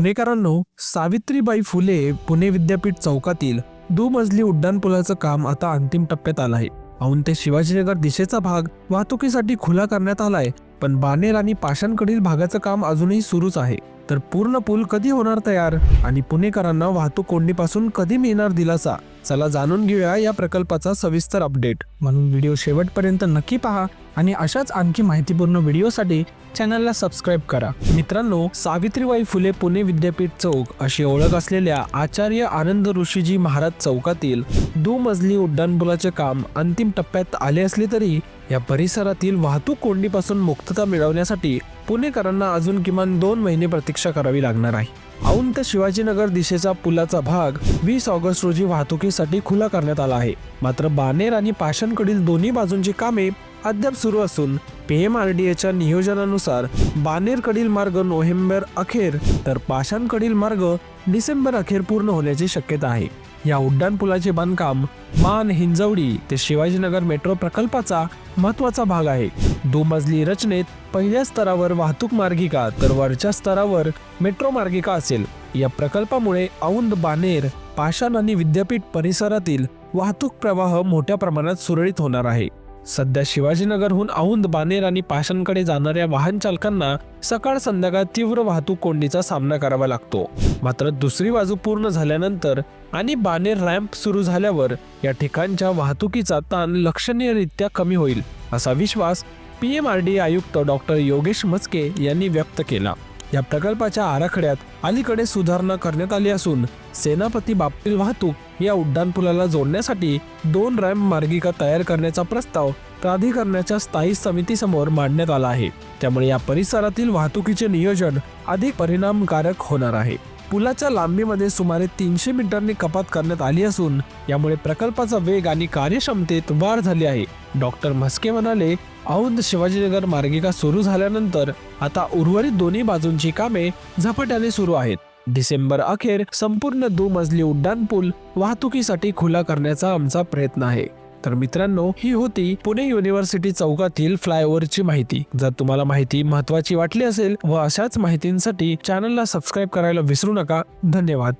पुणेकरांनो सावित्रीबाई फुले पुणे विद्यापीठ चौकातील दुमजली उड्डाणपुलाचं काम आता अंतिम टप्प्यात आलं आहे. औंध ते शिवाजीनगर दिशेचा भाग वाहतुकीसाठी खुला करण्यात आलाय पण बानेर आणि पाषाणकडील भागाचं काम अजूनही सुरूच आहे. तर पूर्ण पूल कधी होणार तयार? आणि पुणेकरांना वाहतूक कोंडीपासून कधी मिळणार दिलासा? चला जाणून घेऊया या प्रकल्पाचा सविस्तर अपडेट. म्हणून व्हिडिओ शेवटपर्यंत नक्की पहा. आणि अशाच आणखी माहितीपूर्ण व्हिडिओसाठी चॅनलला सबस्क्राईब करा. मित्रांनो सावित्रीबाई फुले पुणे विद्यापीठ चौक अशी ओळख असलेल्या आचार्य आनंद ऋषीजी महाराज चौकातील दुमजली उड्डाणपुलाचे काम अंतिम टप्प्यात आले असले तरी या परिसरातील वाहतूक कोंडीपासून मुक्तता मिळवण्यासाठी पुणेकरांना अजून किमान दोन महिने प्रतीक्षा करावी लागणार आहे. औंध ते शिवाजीनगर दिशेचा पुलाचा भाग वीस ऑगस्ट रोजी वाहतुकीसाठी खुला करण्यात आला आहे. मात्र बानेर आणि पाषाणकडील दोन्ही बाजूंची कामे अद्याप सुरू असून पीएमआरडीएच्या नियोजनानुसार बानेरकडील मार्ग नोव्हेंबर अखेर तर पाषाणकडील मार्ग डिसेंबर अखेर पूर्ण होण्याची शक्यता आहे. या उड्डाणपुलाचे बांधकाम मान हिंजवडी ते शिवाजीनगर मेट्रो प्रकल्पाचा महत्त्वाचा भाग आहे. दुमजली रचनेत पहिल्या स्तरावर वाहतूक मार्गिका तर वरच्या स्तरावर मेट्रो मार्गिका असेल. या प्रकल्पामुळे औंध बानेर पाषाण आणि विद्यापीठ परिसरातील वाहतूक प्रवाह मोठ्या प्रमाणात सुरळीत होणार आहे. सध्या शिवाजीनगरहून औंध बानेर आणि पाषाणकडे जाणाऱ्या वाहन चालकांना सकाळ संध्याकाळ तीव्र वाहतूक कोंडीचा सामना करावा लागतो. मात्र दुसरी बाजू पूर्ण झाल्यानंतर आणि बानेर रॅम्प सुरू झाल्यावर या ठिकाणच्या वाहतुकीचा ताण लक्षणीयरित्या कमी होईल असा विश्वास पीएमआरडी आयुक्त डॉक्टर योगेश मस्के यांनी व्यक्त केला. या प्रकल्पाच्या आराखड्यात अलीकडे सुधारणा करण्यात आली असून सेनापती बाप्पील वाहतूक या उड्डाणपुलाला जोडण्यासाठी दोन रॅम्प मार्गिका तयार करण्याचा प्रस्ताव प्राधिकरणाच्या स्थायी समितीसमोर मांडण्यात आला आहे. त्यामुळे या परिसरातील वाहतुकीचे नियोजन अधिक परिणामकारक होणार आहे. पुलाच्या लांबीमध्ये सुमारे तीनशे मीटरनी कपात करण्यात आली असून यामुळे प्रकल्पाचा वेग आणि कार्यक्षमतेत वाढ झाली आहे. डॉक्टर म्हस्के म्हणाले औंध शिवाजीनगर मार्गिका सुरू झाल्यानंतर आता उर्वरित दोन्ही बाजूंची कामे झपाट्याने सुरू आहेत. डिसेंबर अखेर संपूर्ण दुमजली उड्डाणपूल वाहतुकीसाठी खुला करण्याचा आमचा प्रयत्न आहे. तर मित्रांनो ही होती पुणे युनिव्हर्सिटी चौकातील फ्लायओव्हरची माहिती. जर तुम्हाला माहिती महत्वाची वाटली असेल व अशाच माहितींसाठी चॅनलला सबस्क्राईब करायला विसरू नका. धन्यवाद.